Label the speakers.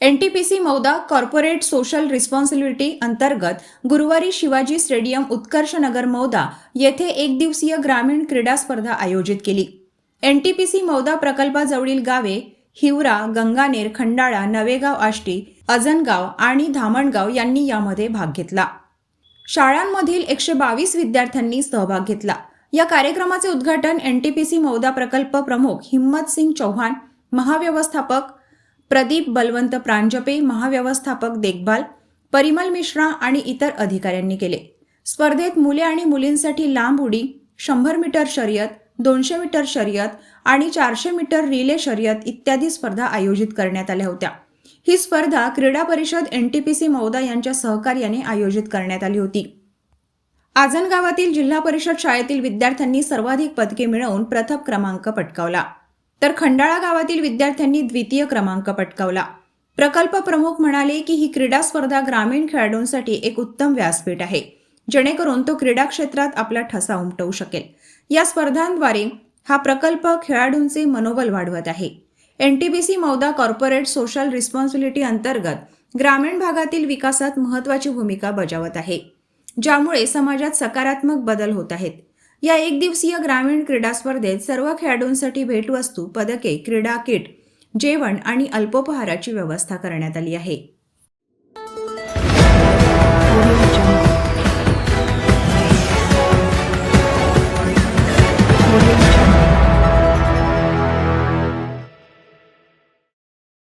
Speaker 1: NTPC Mauda corporate social responsibility अंतर्गत गुरुवारी Shivaji stadium Utkarsh Nagar Mauda येथे एक दिवसीय ग्रामीण क्रीडा स्पर्धा आयोजित केली. एनटीपीसी मौदा प्रकल्पाजवळील गावे हिवरा गंगानेर खंडाळा नवेगाव आष्टी अजनगाव आणि धामणगाव यांनी यामध्ये भाग घेतला. शाळांमधील एकशे बावीस विद्यार्थ्यांनी सहभाग घेतला. या कार्यक्रमाचे उद्घाटन N T P C Mauda प्रकल्प प्रमुख हिम्मत सिंग चौहान महाव्यवस्थापक प्रदीप बलवंत प्रांजपे महाव्यवस्थापक देखभाल परिमल मिश्रा आणि इतर अधिकाऱ्यांनी केले. स्पर्धेत मुले आणि मुलींसाठी लांब उडी शंभर मीटर शर्यत दोनशे मीटर शर्यत आणि चारशे मीटर रिले शर्यत इत्यादी स्पर्धा आयोजित करण्यात आल्या होत्या. ही स्पर्धा क्रीडा परिषद N T P C Mauda यांच्या सहकार्याने आयोजित करण्यात आली होती. आजन गावातील जिल्हा परिषद शाळेतील विद्यार्थ्यांनी सर्वाधिक पदके मिळवून प्रथम क्रमांक पटकावला. तर खंडाळा गावातील विद्यार्थ्यांनी द्वितीय क्रमांक पटकावला. प्रकल्प प्रमुख म्हणाले की ही क्रीडा स्पर्धा ग्रामीण खेळाडूंसाठी एक उत्तम व्यासपीठ आहे. जेणेकरून तो क्रीडा क्षेत्रात आपला ठसा उमटवू शकेल. या स्पर्धांद्वारे हा प्रकल्प खेळाडूंचे मनोबल वाढवत आहे. NTPC Mauda corporate social responsibility अंतर्गत ग्रामीण भागातील विकासात महत्त्वाची भूमिका बजावत आहे. ज्यामुळे समाजात सकारात्मक बदल होत आहेत. या एक दिवसीय ग्रामीण क्रीडा स्पर्धेत सर्व खेळाडूंसाठी भेटवस्तू पदके क्रीडा किट जेवण आणि अल्पोपहाराची व्यवस्था करण्यात आली आहे.